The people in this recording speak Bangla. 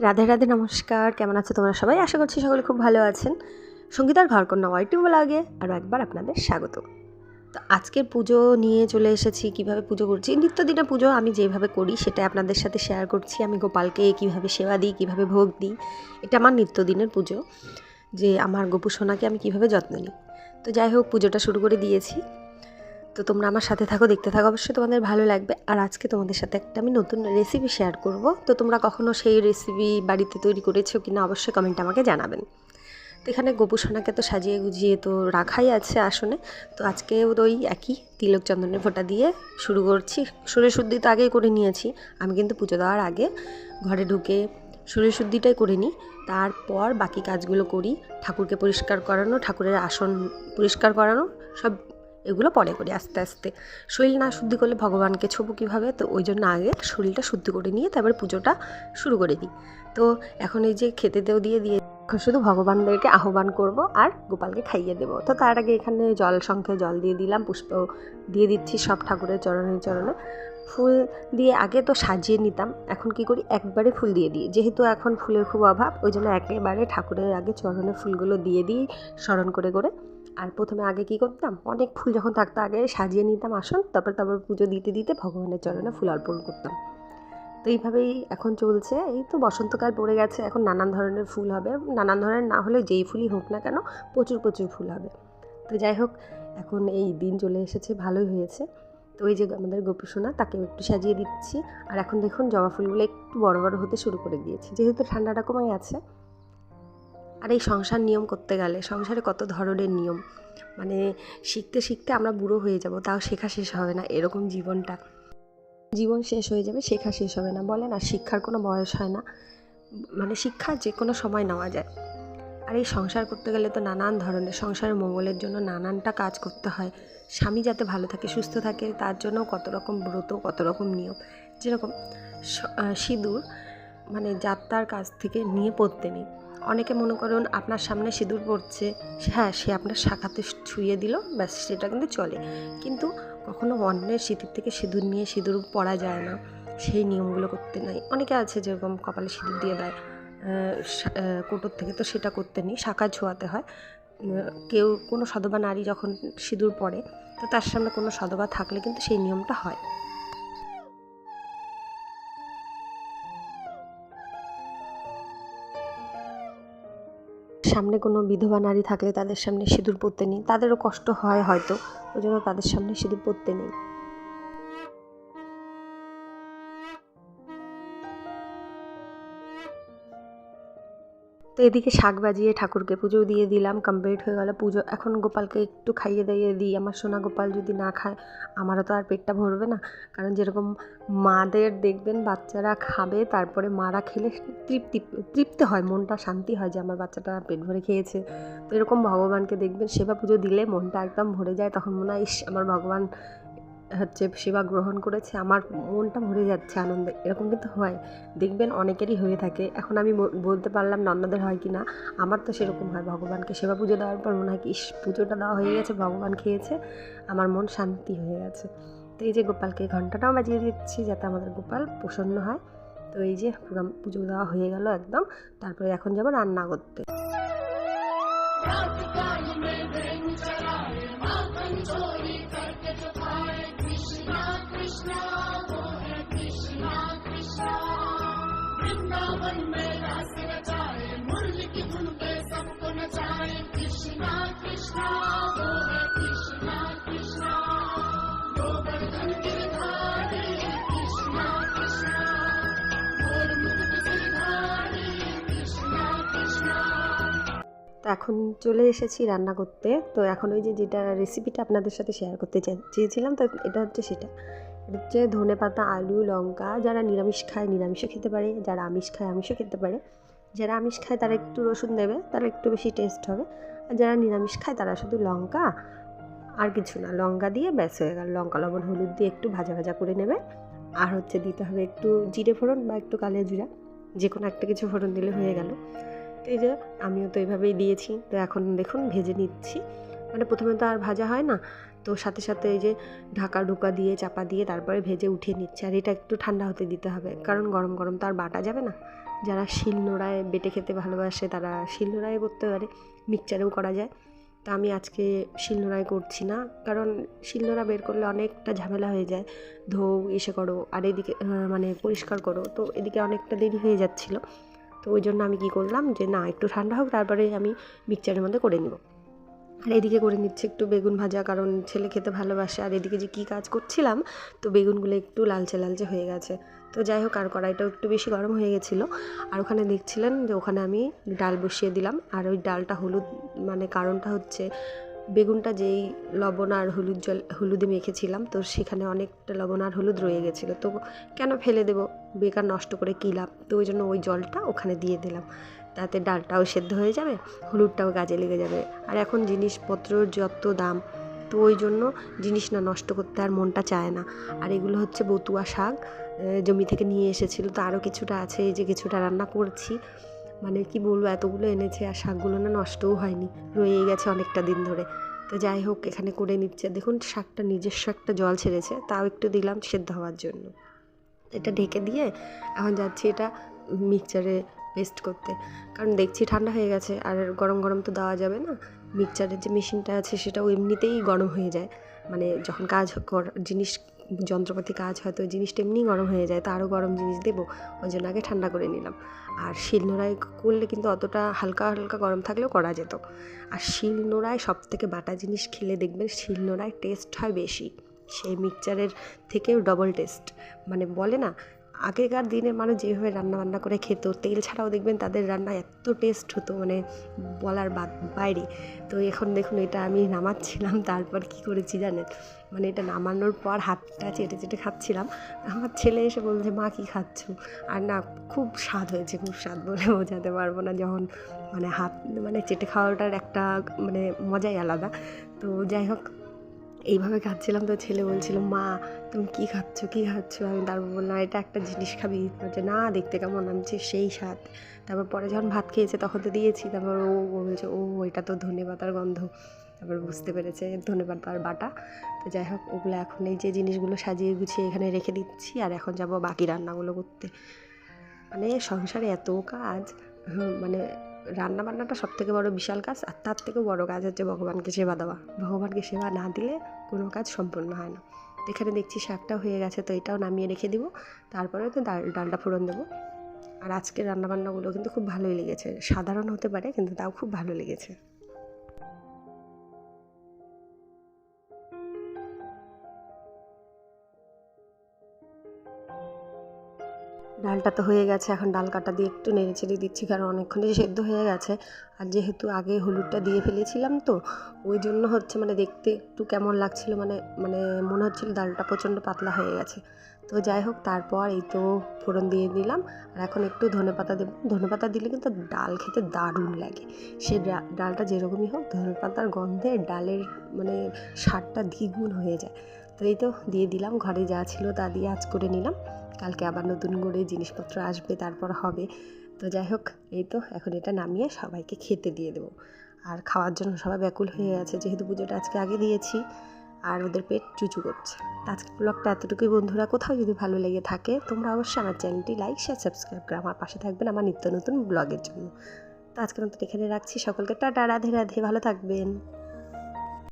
রাধে রাধে, নমস্কার। কেমন আছো তোমরা সবাই? আশা করছি সকলে খুব ভালো আছেন। সঙ্গীতার ঘরকন্যা ওয়াইটি লাগে আরও একবার আপনাদের স্বাগত। তো আজকের পুজো নিয়ে চলে এসেছি, কীভাবে পুজো করছি। নিত্যদিনে পুজো আমি যেভাবে করি সেটা আপনাদের সাথে শেয়ার করছি। আমি গোপালকে কীভাবে সেবা দিই, কীভাবে ভোগ দিই, এটা আমার নিত্যদিনের পুজো। যে আমার গোপু সোনাকে আমি কীভাবে যত্ন নিই। তো যাই হোক, পুজোটা শুরু করে দিয়েছি। তো তোমরা আমার সাথে থাকো, দেখতে থাকো। অবশ্যই তোমাদের ভালো লাগবে। আর আজকে তোমাদের সাথে একটা আমি নতুন রেসিপি শেয়ার করব। তো তোমরা কখনো সেই রেসিপি বাড়িতে তৈরি করেছ কিনা অবশ্যই কমেন্ট আমাকে জানাবেন। তো এখানে গোপু সোনাকে তো সাজিয়ে গুজিয়ে তো রাখাই আছে আসনে। তো আজকে ওই একই তিলক চন্দনের ফোঁটা দিয়ে শুরু করছি। শুদ্ধি তো আগেই করে নিয়েছি। আমি কিন্তু পুজো দেওয়ার আগে ঘরে ঢুকে শুদ্ধিটাই করে নিই। তারপর বাকি কাজগুলো করি। ঠাকুরকে পরিষ্কার করানো, ঠাকুরের আসন পরিষ্কার করানো, সব এগুলো পরে করি আস্তে আস্তে। শরীর না শুদ্ধি করলে ভগবানকে ছোবো কীভাবে? তো ওই জন্য আগে শরীরটা শুদ্ধি করে নিয়ে তারপর পুজোটা শুরু করে দিই। তো এখন এই যে খেতে দেও দিয়ে দিয়ে এখন শুধু ভগবানদেরকে আহ্বান করব আর গোপালকে খাইয়ে দেবো। তো তার আগে এখানে জল সংখ্যে জল দিয়ে দিলাম, পুষ্প দিয়ে দিচ্ছি সব ঠাকুরের চরণে চরণে। ফুল দিয়ে আগে তো সাজিয়ে নিতাম, এখন কি করি? একবারে ফুল দিয়ে দিই। যেহেতু এখন ফুলের খুব অভাব, ওই জন্য একেবারে ঠাকুরের আগে চরণে ফুলগুলো দিয়ে দিই, স্মরণ করে করে। আর প্রথমে আগে কি করতাম? অনেক ফুল যখন থাকতো, আগে সাজিয়ে নিতাম আসন, তারপর তারপর পুজো দিতে দিতে ভগবানের চরণে ফুল অর্পণ করতাম। তো এইভাবেই এখন চলছে। এই তো বসন্তকাল পড়ে গেছে, এখন নানান ধরনের ফুল হবে। নানান ধরনের না হলে যেই ফুলই হোক না কেন, প্রচুর প্রচুর ফুল হবে। তো যাই হোক, এখন এই দিন চলে এসেছে, ভালোই হয়েছে। তো ওই যে আমাদের গোপী সোনা তাকেও একটু সাজিয়ে দিচ্ছি। আর এখন দেখুন, জবা ফুলগুলো একটু বড় বড় হতে শুরু করে দিয়েছি। যেহেতু ঠান্ডাটা কমে গেছে আর এই সংসার নিয়ম করতে গেলে, সংসারে কত ধরনের নিয়ম? মানে শিখতে শিখতে আমরা বুড়ো হয়ে যাব, তাও শেখা শেষ হবে না, এরকম জীবনটা। জীবন শেষ হয়ে যাবে, শেখা শেষ হবে না বলে না শিক্ষার কোনো বয়স হয় না। মানে শিক্ষা যে কোনো সময় নেওয়া যায়। আর এই সংসার করতে গেলে তো নানান ধরনের সংসারের মঙ্গলের জন্য নানানটা কাজ করতে হয়। স্বামী যাতে ভালো থাকে, সুস্থ থাকে, তার জন্য কত রকম ব্রত, কত রকম নিয়ম। যেরকম সিঁদুর মানে যাত্রার কাছ থেকে নিয়ে পড়তে নেই। অনেকে মনে করুন আপনার সামনে সিঁদুর পড়ছে হ্যাঁ সে আপনার শাখাতে ছুঁয়ে দিল, ব্যাস, সেটা কিন্তু চলে। কিন্তু কখনো অন্যের স্মৃতির থেকে সিঁদুর নিয়ে সিঁদুর পরা যায় না, সেই নিয়মগুলো করতে নাই। অনেকে আছে যেরকম কপালে সিঁদুর দিয়ে দেয় কোটোর থেকে তো সেটা করতে নেই, শাখা ছোঁয়াতে হয়। কেউ, কোনো সধবা নারী যখন সিঁদুর পরে তো তার সামনে কোনো সধবা থাকলে কিন্তু সেই নিয়মটা হয়। সামনে কোনো বিধবা নারী থাকলে তাদের সামনে সিঁদুর পরতে নেই। তাদেরও কষ্ট হয় হয়তো, ওই জন্য তাদের সামনে সিঁদুর পরতে নেই। তো এদিকে শাক বাজিয়ে ঠাকুরকে পুজো দিয়ে দিলাম কমপ্লিট হয়ে গেল পুজো। এখন গোপালকে একটু খাইয়ে দাইয়ে দিই, আমার সোনা গোপাল যদি না খায়, আমারও তো আর পেটটা ভরবে না। কারণ যেরকম মাদের দেখবেন বাচ্চারা খাবে, তারপরে মারা খেলে তৃপ্তি তৃপ্তি হয়, মনটা শান্তি হয় যে আমার বাচ্চাটা পেট ভরে খেয়েছে। তো এরকম ভগবানকে দেখবেন সেবা পুজো দিলে মনটা একদম ভরে যায়, তখন মনে হয়, ইস, আমার ভগবান হচ্ছে সেবা গ্রহণ করেছে, আমার মনটা ভরে যাচ্ছে আনন্দে। এরকম কিন্তু হয়। দেখবেন অনেকেরই হয়ে থাকে। এখন আমি বলতে পারলাম না হয় কি না আমার তো সেরকম হয়। ভগবানকে সেবা পুজো দেওয়ার পর মনে হয় কি পুজোটা দেওয়া হয়ে গেছে, ভগবান খেয়েছে, আমার মন শান্তি হয়ে গেছে। তো এই যে গোপালকে ঘন্টাটাও বাজিয়ে দিচ্ছি যাতে আমাদের গোপাল প্রসন্ন হয়। তো এই যে পুজো দেওয়া হয়ে গেল একদম। তারপরে এখন যাব রান্না করতে। এখন চলে এসেছি রান্না করতে। তো এখন ওই যে যেটা রেসিপিটা আপনাদের সাথে শেয়ার করতে চেয়েছিলাম, তো এটা হচ্ছে সেটা। হচ্ছে ধনে পাতা, আলু, লঙ্কা, যারা নিরামিষ খায় নিরামিষও খেতে পারে, যারা আমিষ খায় আমিষও খেতে পারে। যারা আমিষ খায় তারা একটু রসুন দেবে তারা একটু বেশি টেস্ট হবে। আর যারা নিরামিষ খায় তারা শুধু লঙ্কা আর কিছু না, লঙ্কা দিয়ে ব্যাস হয়ে গেল। লঙ্কা, লবণ, হলুদ দিয়ে একটু ভাজা ভাজা করে নেবে। আর হচ্ছে দিতে হবে একটু জিরে ফোড়ন বা একটু কালে জিরা যে কোনো একটা কিছু ফোড়ন দিলে হয়ে গেল। তো এই যে আমিও তো এইভাবেই দিয়েছি। তো এখন দেখুন, ভেজে নিচ্ছি। মানে প্রথমে তো আর ভাজা হয় না তো সাথে সাথে এই যে ঢাকা ঢুকা দিয়ে, চাপা দিয়ে তারপরে ভেজে উঠিয়ে নিচ্ছে। আর এটা একটু ঠান্ডা হতে দিতে হবে। কারণ গরম গরম তো আর বাটা যাবে না। যারা শিল নোড়ায় বেটে খেতে ভালোবাসে তারা শিল নোড়ায় করতে পারে। মিক্সচারেও করা যায়। তা আমি আজকে শিলনোড়ায় করছি না। কারণ শিলনোড়া বের করলে অনেকটা ঝামেলা হয়ে যায়। ধোও, এসে করো। আর এদিকে মানে পরিষ্কার করো। তো এদিকে অনেকটা দেরি হয়ে যাচ্ছিল। তো ওই জন্য আমি কী করলাম যে, না, একটু ঠান্ডা হোক, তারপরে আমি মিক্সচারের মধ্যে করে নিব। আর এদিকে করে নিচ্ছে একটু বেগুন ভাজা, কারণ ছেলে খেতে ভালোবাসে। আর এদিকে যে কী কাজ করছিলাম, তো বেগুনগুলো একটু লালচে লালচে হয়ে গেছে। তো যাই হোক, আর কড়াইটাও একটু বেশি গরম হয়ে গেছিল। আর ওখানে দেখছিলেন যে ওখানে আমি ডাল বসিয়ে দিলাম। আর ওই ডালটা হলুদ মানে কারণটা হচ্ছে বেগুনটা যেই লবণ আর হলুদ জল, হলুদে মেখেছিলাম, তো সেখানে অনেকটা লবণ আর হলুদ রয়ে গেছিল। তো কেন ফেলে দেবো? বেকার নষ্ট করে কী লাভ? তো ওই জন্য ওই জলটা ওখানে দিয়ে দিলাম। তাতে ডালটাও সেদ্ধ হয়ে যাবে, হলুদটাও কাজে লেগে যাবে। আর এখন জিনিসপত্রর যত দাম, তো ওই জন্য জিনিস না নষ্ট করতে আর মনটা চায় না। আর এগুলো হচ্ছে বতুয়া শাক জমি থেকে নিয়ে এসেছিল, তো আরও কিছুটা আছে, এই যে কিছুটা রান্না করছি। মানে কি বলব, এতগুলো এনেছে আর শাকগুলো না নষ্টও হয়নি, রয়ে গেছে অনেকটা দিন ধরে। তো যাই হোক, এখানে করে নিচ্ছে। দেখুন, শাকটা নিজস্ব একটা জল ছেড়েছে, তাও একটু দিলাম সেদ্ধ হওয়ার জন্য। এটা ঢেকে দিয়ে এখন যাচ্ছি এটা মিক্সচারে পেস্ট করতে। কারণ দেখছি ঠান্ডা হয়ে গেছে, আর গরম গরম তো দেওয়া যাবে না। মিক্সচারের যে মেশিনটা আছে, সেটাও এমনিতেই গরম হয়ে যায়। মানে যখন কাজ কর- জিনিস, যন্ত্রপাতি কাজ হয়, তো জিনিসটা এমনিই গরম হয়ে যায়, তো আরও গরম জিনিস দেবো। ওই জন্য আগে ঠান্ডা করে নিলাম। আর শিল শিলনোড়ায় করলে কিন্তু অতটা হালকা হালকা গরম থাকলেও করা যেত। আর শিলনোড়ায় সব থেকে বাটা জিনিস খেলে দেখবেন শিলনোড়ায় টেস্ট হয় বেশি। সেই মিক্সচারের থেকেও ডবল টেস্ট মানে বলে না আগেকার দিনে মানুষ যেভাবে রান্না বান্না করে খেত, তেল ছাড়াও দেখবেন তাদের রান্না এত টেস্ট হতো মানে বলার বাইরে। তো এখন দেখুন এটা আমি নামাচ্ছিলাম, তারপর কি করেছি জানেন? মানে এটা নামানোর পর হাতটা চেটে চেটে খাচ্ছিলাম। আমার ছেলে এসে বলছে, মা, কি খাচ্ছ? আর না, খুব স্বাদ হয়েছে, খুব স্বাদ বলে বোঝাতে পারব না যখন মানে হাত মানে চেটে খাওয়াটার একটা মানে মজাই আলাদা। তো যাই হোক এইভাবে খাচ্ছিলাম তো ছেলে বলছিল মা তুমি কী খাচ্ছ? কী খাচ্ছ? আমি তারপর বললাম এটা একটা জিনিস খাবি। যে না দেখতে কেমন? বলছি, সেই স্বাদ। তারপর পরে যখন ভাত খেয়েছে তখন তো দিয়েছি। তারপর ও বলছে ও এটা তো ধনে পাতার গন্ধ। তারপর বুঝতে পেরেছে ধনে পাতার বাটা। তো যাই হোক ওগুলো এখন এই যে জিনিসগুলো সাজিয়ে গুছিয়ে এখানে রেখে দিচ্ছি আর এখন যাব বাকি রান্নাগুলো করতে। মানে সংসারে এত কাজ মানে রান্না বান্নাটা সব থেকে বড় বিশাল কাজ আর তার থেকেও বড় কাজ হচ্ছে ভগবানকে সেবা দেওয়া। ভগবানকে সেবা না দিলে কোনো কাজ সম্পূর্ণ হয় না। এখানে দেখছি শাকটা হয়ে গেছে, তো এটাও নামিয়ে রেখে দিব। তারপরে তো ডাল, ডালটা ফোড়ন দেবো। আর আজকের রান্নাবান্নাগুলো কিন্তু খুব ভালোই লেগেছে। সাধারণ হতে পারে, কিন্তু তাও খুব ভালো লেগেছে। ডালটা তো হয়ে গেছে, এখন ডাল কাটা দিয়ে একটু নেড়ে চেড়ে দিচ্ছি, কারণ অনেকক্ষণই সেদ্ধ হয়ে গেছে। আর যেহেতু আগে হলুদটা দিয়ে ফেলেছিলাম তো, ওই জন্য হচ্ছে মানে দেখতে একটু কেমন লাগছিল মানে মানে মনে হচ্ছিল ডালটা প্রচণ্ড পাতলা হয়ে গেছে। তো যাই হোক, তারপর এই তো ফোড়ন দিয়ে দিলাম। আর এখন একটু ধনে পাতা দেবো। ধনে পাতা দিলে কিন্তু ডাল খেতে দারুণ লাগে। সে ডালটা যেরকমই হোক, ধনে পাতার গন্ধে ডালের মানে স্বাদটা দ্বিগুণ হয়ে যায়। তো এই তো দিয়ে দিলাম, ঘরে যা ছিল তা দিয়ে আজ করে নিলাম। কালকে আবার নতুন করে জিনিসপত্র আসবে, তারপর হবে। তো যাই হোক, এই তো এখন এটা নামিয়ে সবাইকে খেতে দিয়ে দেবো। আর খাওয়ার জন্য সবাই ব্যাকুল হয়ে আছে যেহেতু পুজোটা আজকে আগে দিয়েছি। আর ওদের পেট চুচু করছে। তো আজকের ব্লগটা এতটুকুই, বন্ধুরা। কোথাও যদি ভালো লেগে থাকে, তোমরা অবশ্যই আমার চ্যানেলটি লাইক, শেয়ার, সাবস্ক্রাইব করে আমার পাশে থাকবেন আমার নিত্য নতুন ব্লগের জন্য। তো আজকের মতো এখানে রাখছি। সকলকে টাটা, রাধে রাধে। ভালো থাকবেন।